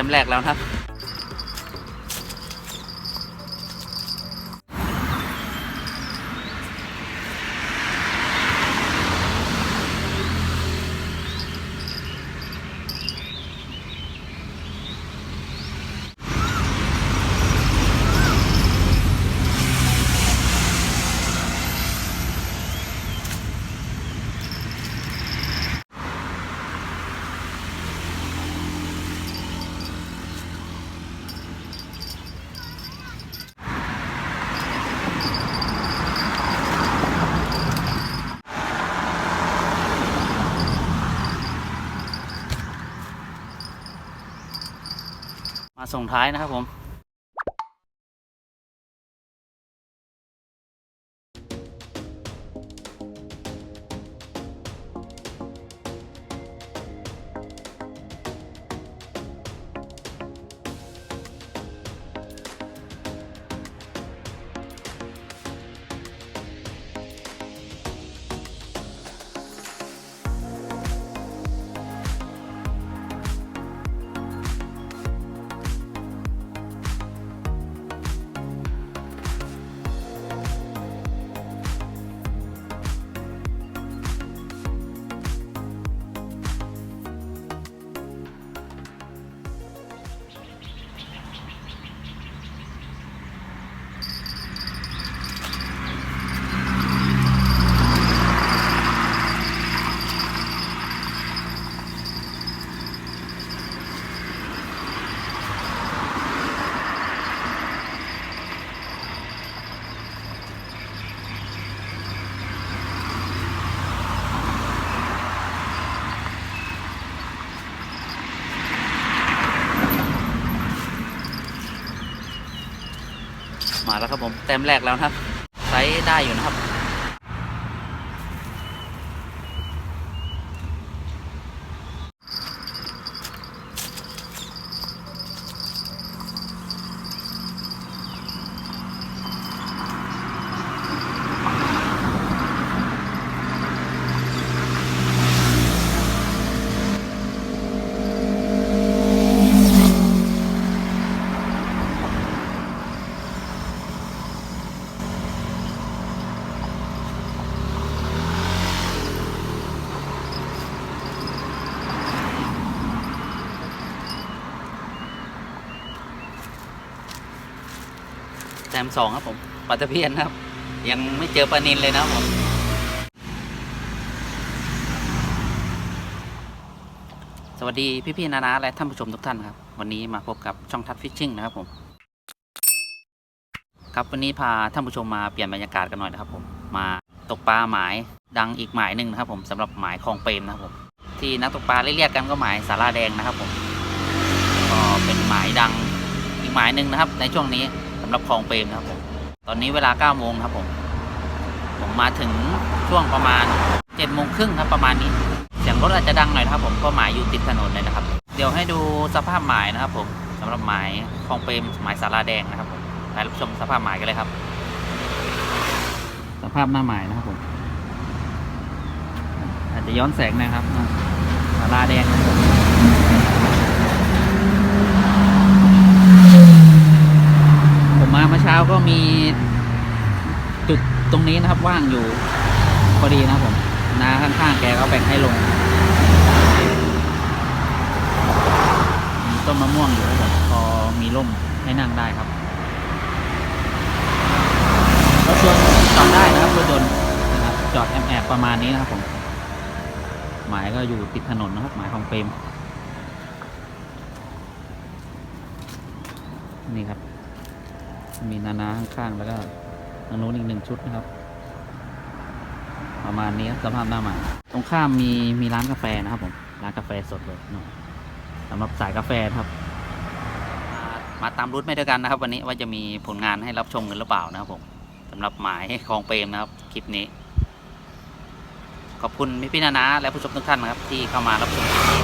ต้มแรกแล้วครับ มาส่งท้ายนะครับผม แล้วครับผมแต้มแรกแล้วนะครับไซส์ได้อยู่นะครับ มสองครับผมปลาตะเพียนครับ ยังไม่เจอปลานินเลยนะผมสวัสดีพี่ๆนานาและท่านผู้ชมทุกท่านครับ วันนี้มาพบกับช่องทัดฟิชชิ่งนะครับผม ครับวันนี้พาท่านผู้ชมมาเปลี่ยนบรรยากาศกันหน่อยนะครับผมมาตกปลาหมายดังอีกหมายหนึ่งนะครับ ผมสำหรับหมายคลองเปรมนะครับผมที่นักตกปลาเรียกกันก็หมายสาราแดงนะครับผมก็เป็นหมายดังอีกหมายหนึ่งนะครับ ในช่วงนี้ำหรับคลองเปรมนะครับผม ตอนนี้เวลา9โมงครับผม ผมมาถึงช่วงประมาณ7โมงครึ่งครับประมาณนี้ เสียงรถอาจจะดังหน่อยนะครับผมเพราะหมายอยู่ติดถนนเลยนะครับ เดี๋ยวให้ดูสภาพหมายนะครับผมสำหรับหมายคลองเปรมหมายสาราแดงนะครับผมไปรับชมสภาพหมายกันเลยครับ สภาพหน้าหมายนะครับผม อาจจะย้อนแสงนะครับสาราแดงนะครับ ผมมาเมื่อเช้าก็มีจุดตรงนี้นะครับว่างอยู่พอดีนะครับผมนาข้างๆแกก็แบ่งให้ลงต้นมะม่วงอยู่ครับผมพอมีร่มให้นั่งได้ครับรถยนต์จอดได้นะครับรถยนต์นะครับจอดแอบแอบประมาณนี้นะครับผมหมายก็อยู่ติดถนนนะครับ หมายของเปรมนี่ครับ มีนานาข้างๆแล้วก็ทางโน้นอีกหนึ่งชุดนะครับ ประมาณนี้สภาพหน้าหมาตรงข้ามมีมีร้านกาแฟนะครับผมร้านกาแฟสดเลยนะสำหรับสายกาแฟครับ มาตามรูทไม่ด้วยกันนะครับ วันนี้ว่าจะมีผลงานให้รับชมกันหรือเปล่านะครับผมสำหรับหมายคลองเปรมนะครับคลิปนี้ ขอบคุณพี่พี่นานาและผู้ชมทุกท่านนะครับ ที่เข้ามารับชมคลิปนี้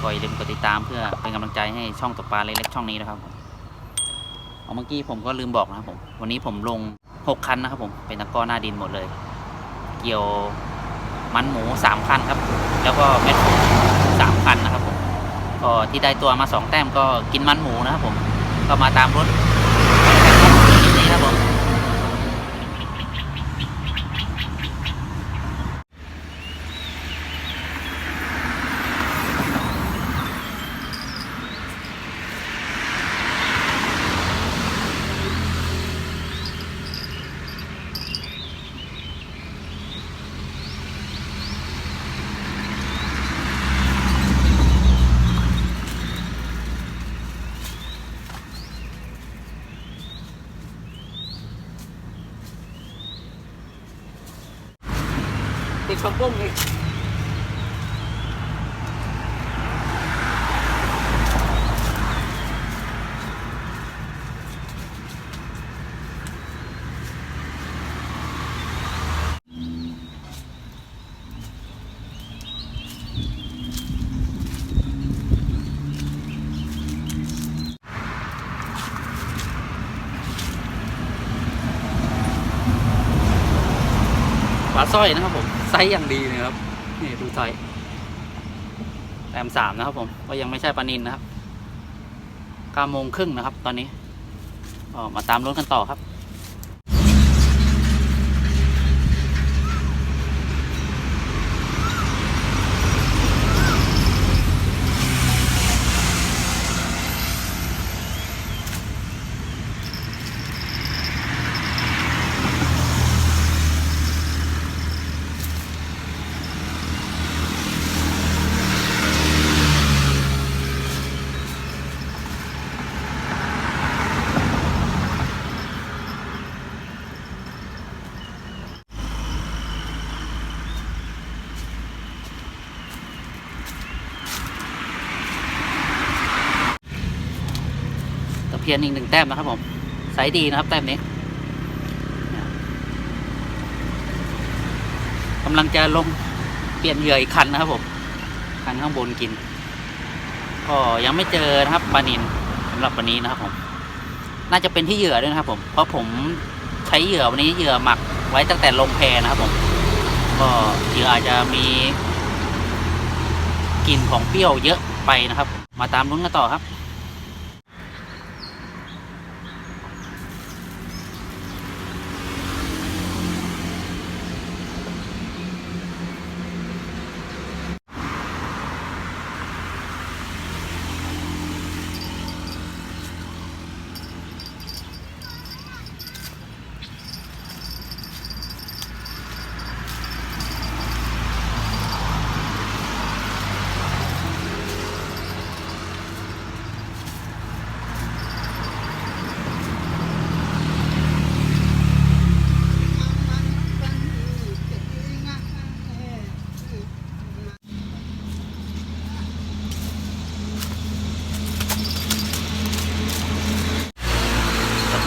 ก็อย่าลืมกดติดตามเพื่อเป็นกำลังใจให้ช่องตกปลาเล็กๆช่องนี้นะครับผม เอาเมื่อกี้ผมก็ลืมบอกนะครับผม วันนี้ผมลง 6 คันนะครับผม เป็นตะกร้อหน้าดินหมดเลย เกี่ยวมันหมู 3 คันครับ แล้วก็เม็ดผงสามคันนะครับผมก็ที่ได้ตัวมา 2 แต้มก็กินมันหมูนะครับผม ก็มาตามรถนี่ครับผม ติด กระปุ้งอีกปลาสร้อยนะครับผม ไซส์อย่างดีเลยครับนี่ดูไซส์แตมสามนะครับ ผมก็ยังไม่ใช่ปลานินนะครับเก้าโมงครึ่งนะครับ ตอนนี้ออมาตามรถกันต่อครับียนอีกหนึ่งแต้มนะครับผมไซส์ดีนะครับแต้มนี้กำลังจะลงเปลี่ยนเหยื่ออีกคันนะครับผมคันข้างบนกิน ก็ยังไม่เจอนะครับปลานินสำหรับวันนี้นะครับผม น่าจะเป็นที่เหยื่อด้วยนะครับผมเพราะผมใช้เหยื่อวันนี้เหยื่อหมักไว้ตั้งแต่ลงแพนะครับผม ก็เหยื่ออาจจะมีกลิ่นของเปรี้ยวเยอะไปนะครับ มาตามลุ้นกันต่อครับ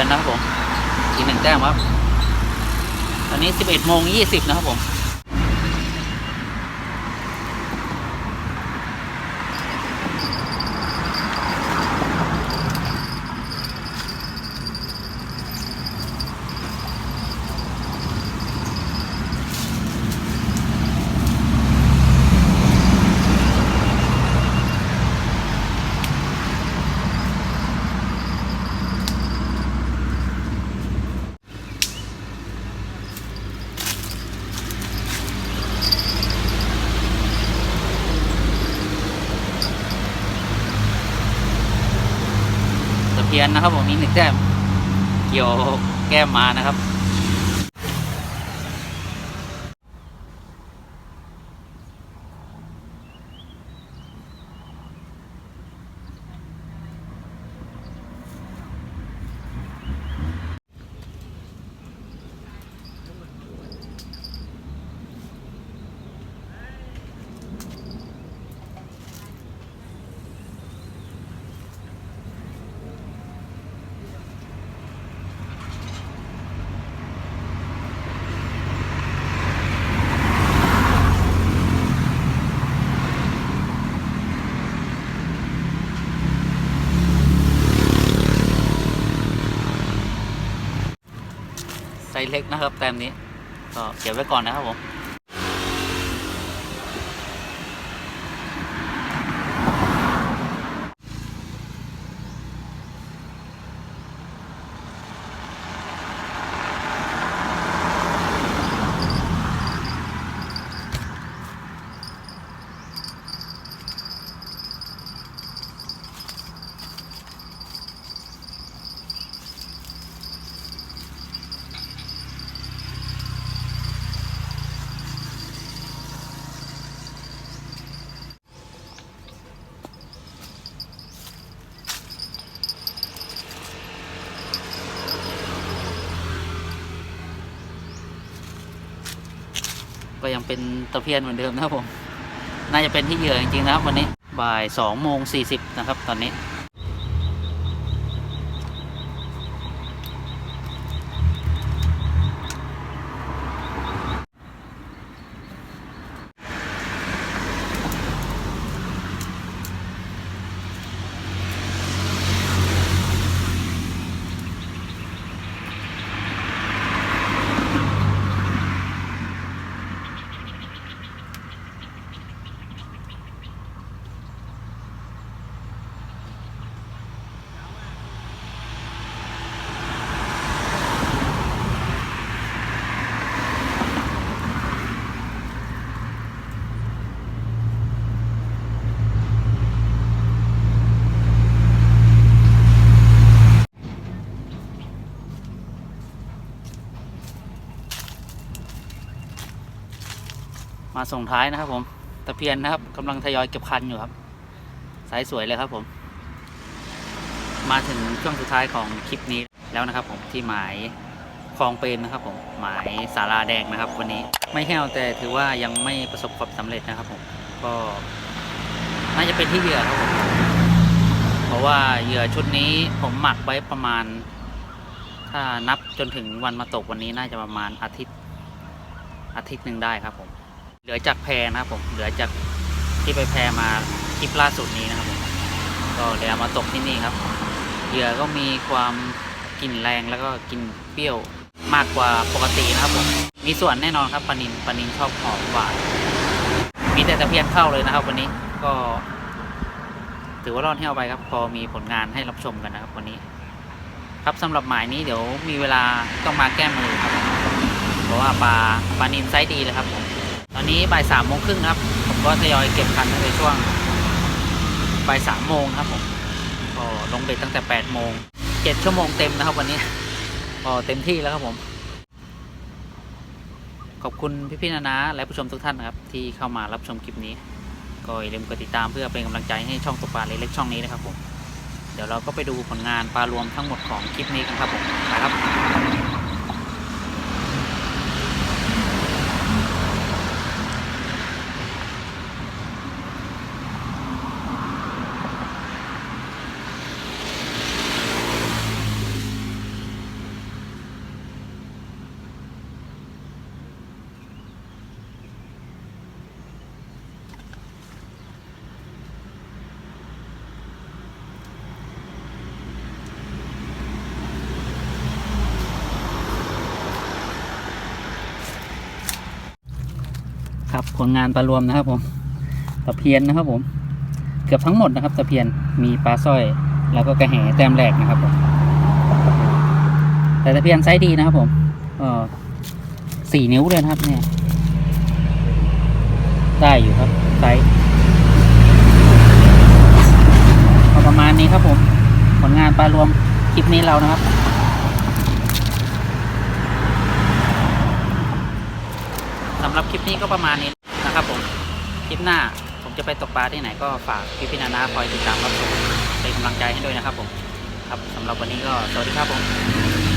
อนนะครับผมอีกหนึ่งแต้มครับ ตอนนี้สิบเอ็ดโมงยี่สิบนะครับผม เพียนนะครับผมมีหนึ่งแต้มเกี่ยวแก้มมานะครับ ล็กนะครับแต้มนี้ก็เก็บไว้ก่อนนะครับผม ยังเป็นตะเพียนเหมือนเดิมนะครับผม น่าจะเป็นที่เหยื่อจริงๆนะครับ วันนี้บ่ายสองโมงสี่สิบนะครับ ตอนนี้ มาส่งท้ายนะครับผมตะเพียนนะครับกำลังทยอยเก็บคันอยู่ครับ สายสวยเลยครับผม มาถึงช่วงสุดท้ายของคลิปนี้แล้วนะครับ ผมที่หมายคลองเปรมนะครับ ผมหมายสาราแดงนะครับ วันนี้ไม่แห้วแต่ถือว่ายังไม่ประสบความสำเร็จนะครับ ผมก็น่าจะเป็นที่เหยื่อครับผมเพราะว่าเหยื่อชุดนี้ผมหมักไว้ประมาณ ถ้านับจนถึงวันมาตกวันนี้น่าจะประมาณอาทิตย์อาทิตย์หนึ่งได้ครับผม เหลือจากแพนะครับผมเหลือจากที่ไปแพมาคลิปล่าสุดนี้นะครับผมก็เลยเอามาตกที่นี่ครับเหยื่อก็มีความกลิ่นแรงแล้วก็กลิ่นเปรี้ยวมากกว่าปกตินะครับผมมีส่วนแน่นอนครับปลานินปลานินชอบหอมหวานมีแต่ตะเพียนเข้าเลยนะครับ วันนี้ก็ ถือว่ารอดเที่ยวไปครับ พอมีผลงานให้รับชมกันนะครับวันนี้ ครับสำหรับหมายนี้เดี๋ยวมีเวลาต้องมาแก้มือครับ เพราะว่าปลาปลานินไซส์ดีเลยครับผม อนนี้บ่ายสามโมงครึ่งครับ ผมก็ทยอยเก็บคันตั้งแต่ช่วงบ่ายสามโมงครับผมก็ลงเบ็ดตั้งแต่แปดโมงเจ็ดชั่วโมงเต็มนะครับ วันนี้ก็เต็มที่แล้วครับผม ขอบคุณพี่ๆนานาและผู้ชมทุกท่านนะครับ ที่เข้ามารับชมคลิปนี้ ก็อย่าลืมกดติดตามเพื่อเป็นกำลังใจให้ช่องตกปลาเล็กๆช่องนี้นะครับผม เดี๋ยวเราก็ไปดูผลงานปลารวมทั้งหมดของคลิปนี้กันครับผมไปครับ ครับ ผลงานปลารวมนะครับผมตะเพียนนะครับ ผม เกือบทั้งหมดนะครับตะเพียนมีปลาสร้อย แล้วก็กระแหแต้มแรกนะครับผมแต่ตะเพียนไซส์ดีนะครับ ผมเออสี่นิ้วเลยนะครับ เนี่ย ได้อยู่ครับไซส์ประมาณนี้ครับผม ผลงานปลารวมคลิปนี้เรานะครับ สำห รับคลิปนี้ก็ประมาณนี้นะครับผม คลิปหน้าผมจะไปตกปลาที่ไหนก็ฝากพี่พี่ๆนานาคอยติดตามรับชมเป็นกำลังใจให้ด้วยนะครับผม ครับสำหรับวันนี้ก็สวัสดีครับผม